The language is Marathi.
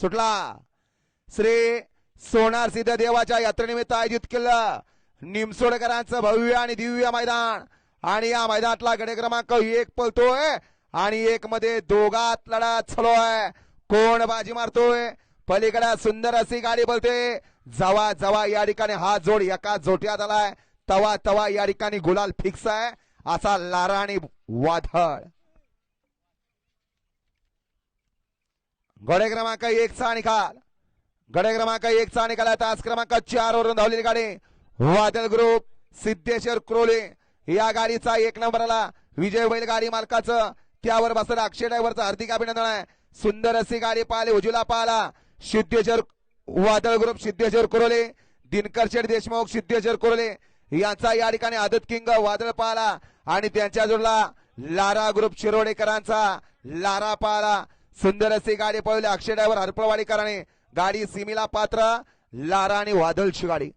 सुटला. श्री सोनार सिद्ध देवाच्या यात्रेनिमित्त आयोजित केलं. निमसोडकरांचं भव्य आणि दिव्य मैदान. आणि या मैदानातला गडे क्रमांक एक पळतोय. आणि एक मध्ये दोघात लढा चालू आहे कोण बाजी मारतोय? पलीकडे सुंदर अशी गाडी बोलते जवा जवा या ठिकाणी हा जोड एका जोट्यात आलाय. तवा तवा या ठिकाणी गुलाल फिक्स आहे. असा लारा आणि वादळ. गडे क्रमांक एकचा निकाल. गडे क्रमांक एकचा निकाल आहे. तास क्रमांक चार वरून धावलेली गाडी वादळ ग्रुप सिद्धेश्वर क्रोले. या गाडीचा एक नंबर आला विजय बैल गाडी मालकाचं. त्यावर बसलं अक्षय ड्रायव्हरचं हार्दिक अभिनंदन आहे. सुंदर अशी गाडी पाहिली. उजूला पाहिला सिद्धेश्वर वादळ ग्रुप सिद्धेश्वर कुरोले. दिनकर शेठ देशमुख सिद्धेश्वर कुरोले. यांचा या ठिकाणी आदत किंग वादळ पाहिला. आणि त्यांच्या जोडला लारा ग्रुप शिरोडेकरांचा लारा पाहिला. सुंदर अशी गाडी पळवली अक्षय ड्रायव्हर हरपळवाडीकरांनी गाडी सिमिला पात्र लारा आणि वादळची गाडी.